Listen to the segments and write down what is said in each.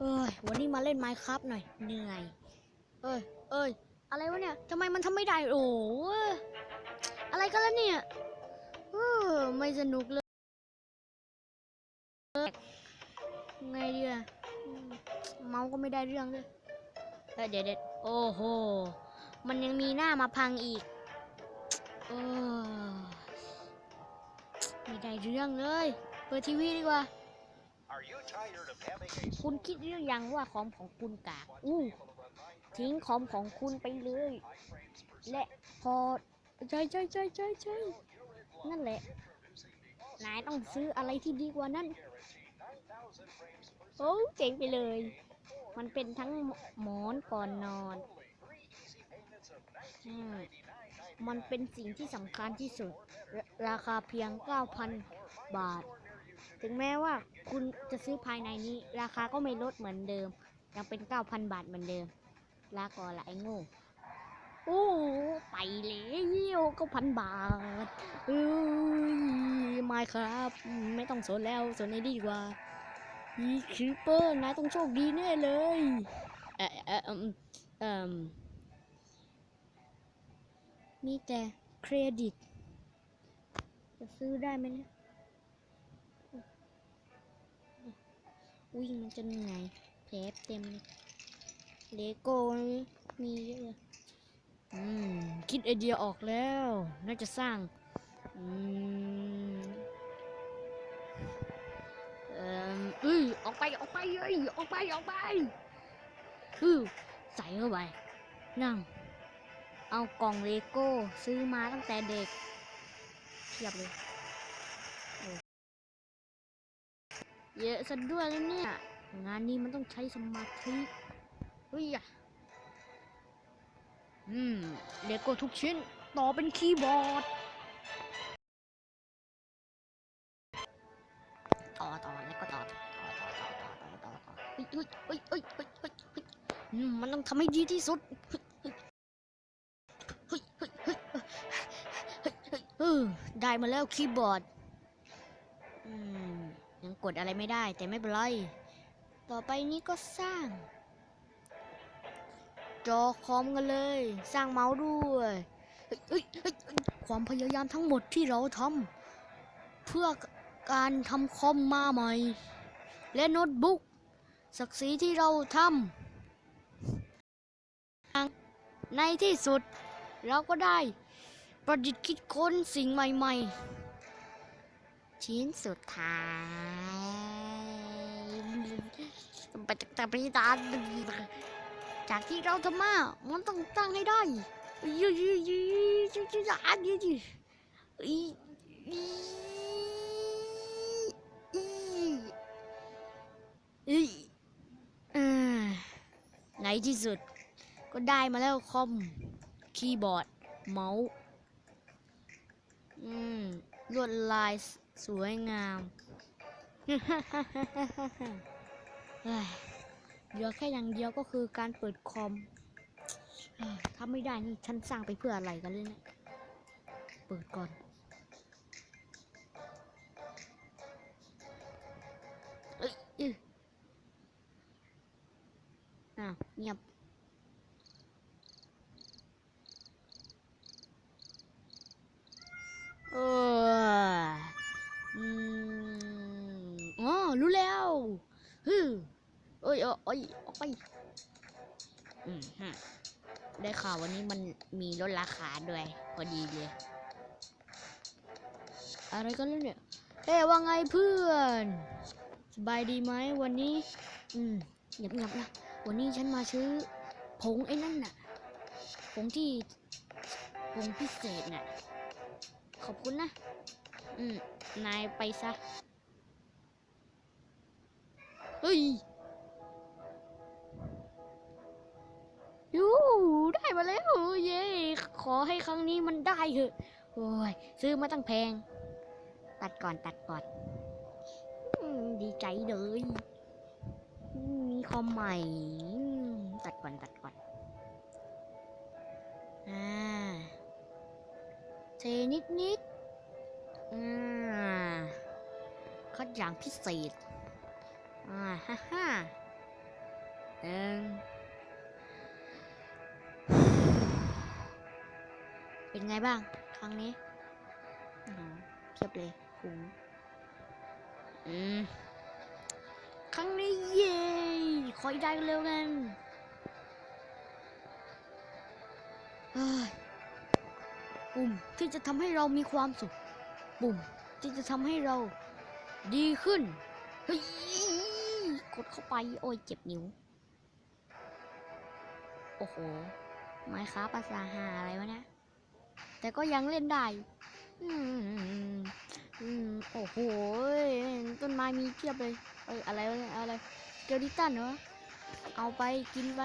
เอ้ยวันนี้มาเล่นไมค์ครับหน่อยเหนื่อย เอ้ยเอ้ยอะไรวะเนี่ยทำไมมันทำไม่ได้โอ้อะไรกันแล้วเนี่ยเออไม่สนุกเลยไงดีอะเมาก็ไม่ได้เรื่องเลยเอ้ยเดี๋ยวเดี๋ยวโอ้โห มันยังมีหน้ามาพังอีกเออไม่ได้เรื่องเลย เปิดทีวีดีกว่า คุณคิดเรื่องยังว่าคอมของคุณกากอู้ทิ้งคอมของคุณไปเลย และพอใช่ใช่ใช่ใช่ใช่นั่นแหละ นายต้องซื้ออะไรที่ดีกว่านั้น โอ้เจ๋งไปเลย มันเป็นทั้งหมอนก่อนนอนอืมมันเป็นสิ่งที่สำคัญที่สุดรราคาเพียง 9,000 บาท ถึงแม้ว่าคุณจะซื้อภายในนี้ ราคาก็ไม่ลดเหมือนเดิม ยังเป็น 9,000 บาทเหมือนเดิม ลาก่อนละไอ้โง่โอ้ไปแล้วก็พันบาทเอ้ยไม่ครับ ไม่ต้องสนแล้วสนไอ้ดีกว่าอีคิปเปอร์นายต้องโชคดีแน่เลยเออเออเอมเอมมีแต่เครดิต จะซื้อได้ไหมเนี่ย วิ่งมันจะเหนื่อยแผลเต็มเลยเลโก้มีเยอะเลยอืมคิดไอเดียออกแล้ว น่าจะสร้างอืมเอ่ออือออกไปออกไปเอ้ยออกไปออกไปอือใส่เข้าไปนั่ง เอากล่องเลโก้ซื้อมาตั้งแต่เด็กเทียบเลย เยอะซะด้วยแล้วเนี่ย งานนี้มันต้องใช้สมาธิเฮ้ยอะอืมเลโก้ทุกชิ้น ต่อเป็นคีย์บอร์ด ต่อต่อแล้วก็ต่อต่อต่อต่อต่อต่อต่อต่อเฮ้ยเฮ้ยเฮ้ยเฮ้ยเฮ้ยเฮ้ยมันต้องทำให้ดีที่สุดเฮ้ยเฮ้ยเฮ้ยเฮ้ยเฮ้ยเฮ้ยได้มาแล้วคีย์บอร์ดอืม ยังกดอะไรไม่ได้ แต่ไม่เป็นไร ต่อไปนี้ก็สร้าง จอคอมกันเลย สร้างเมาส์ด้วยเฮ้ยเฮ้ยเฮ้ยเฮ้ยความพยายามทั้งหมดที่เราทำเพื่อการทำคอมมาใหม่ และโน้ตบุ๊กศักดิ์ศรีที่เราทำในที่สุดเราก็ได้ประดิษฐ์คิดค้นสิ่งใหม่ ๆ ชิ้นสุดท้ายไปจากแต่ปริตาจากที่เราทำมามันต้องตั้งให้ได้ยืดยืดยืดยืดยืดยืดยืดอีอีอีอ่าในที่สุด ก็ได้มาแล้วคอม คีย์บอร์ด เมาส์อืมลวดลาย สวยงามเฮ้ยเหลือแค่อย่างเดียวก็คือการเปิดคอมถ้าไม่ได้นี่ฉันสร้างไปเพื่ออะไรกันเลยเนี่ยเปิดก่อน เอ้ยอ้าวเงียบ รู้แล้วฮึเอ้ยเอ้ยเอ้ยอกไปอืมฮะได้ข่าววันนี้มันมีลดราคาด้วยพอดีเลย อะไรกันล้วเนี่ย เอ้ว่าไงเพื่อน สบายดีไหมวันนี้ อืมเงียบๆนะ วันนี้ฉันมาซื้อผงไอ้นั่นน่ะ ผงที่ ผงพิเศษน่ะ ขอบคุณนะ อืม นายไปซะ ฮ้ยยูได้มาแล้วเย้ขอให้ครั้งนี้มันได้เถอะโอ้ยซื้อมาตั้งแพง ตัดก่อนตัดก่อนดีใจเลยมีคอมใหม่ ตัดก่อนตัดก่อนอ่าเทนิดนิดอ่าคัดอย่างพิเศษ อ่าฮ่าฮ่าหนึ่งเป็นไงบ้าง ครั้งนี้เทียบเลยพุงอืม ครั้งนี้เย้ขออีกได้เร็วกันเฮ้ยปุ่มที่จะทำให้เรามีความสุข ปุ่มที่จะทำให้เราดีขึ้นเฮ้ย กดเข้าไป โอ้ยเจ็บนิ้ว โอ้โห ไม้ค้าภาษาหาอะไรวะนี่ยแต่ก็ยังเล่นได้ อืมอืมโอ้โห ต้นไม้มีเทียบเลย เอ้ย อะไรวะอะไร เกลิตันเหรอ เอาไปกินไป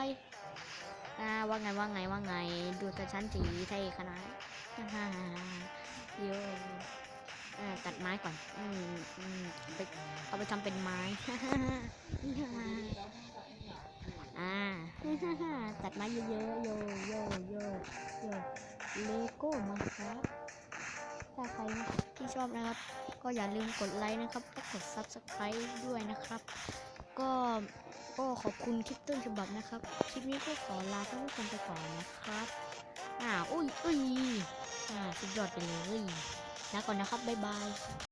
อ่าว่าไงว่าไงว่าไง ดูแต่ชั้นสีไทยขนาดฮ่าโยอ่า ตัดไม้ก่อน อืมอืมไปเอาไปทำเป็นไม้อ่าตัดไม้เยอะๆโยโยโยโยเลโก้มาครับถ้าใครที่ชอบนะครับ ก็อย่าลืมกดไลค์นะครับและกด subscribe ด้วยนะครับ ก็ก็ขอบคุณคลิปต้นฉบับนะครับ คลิปนี้ก็ขอลาท่านผู้ชมไปก่อนนะครับ อ่าอุ้ยอุ้ยอ่าสุดยอดไปเลย ลาก่อนนะครับ บ๊ายบาย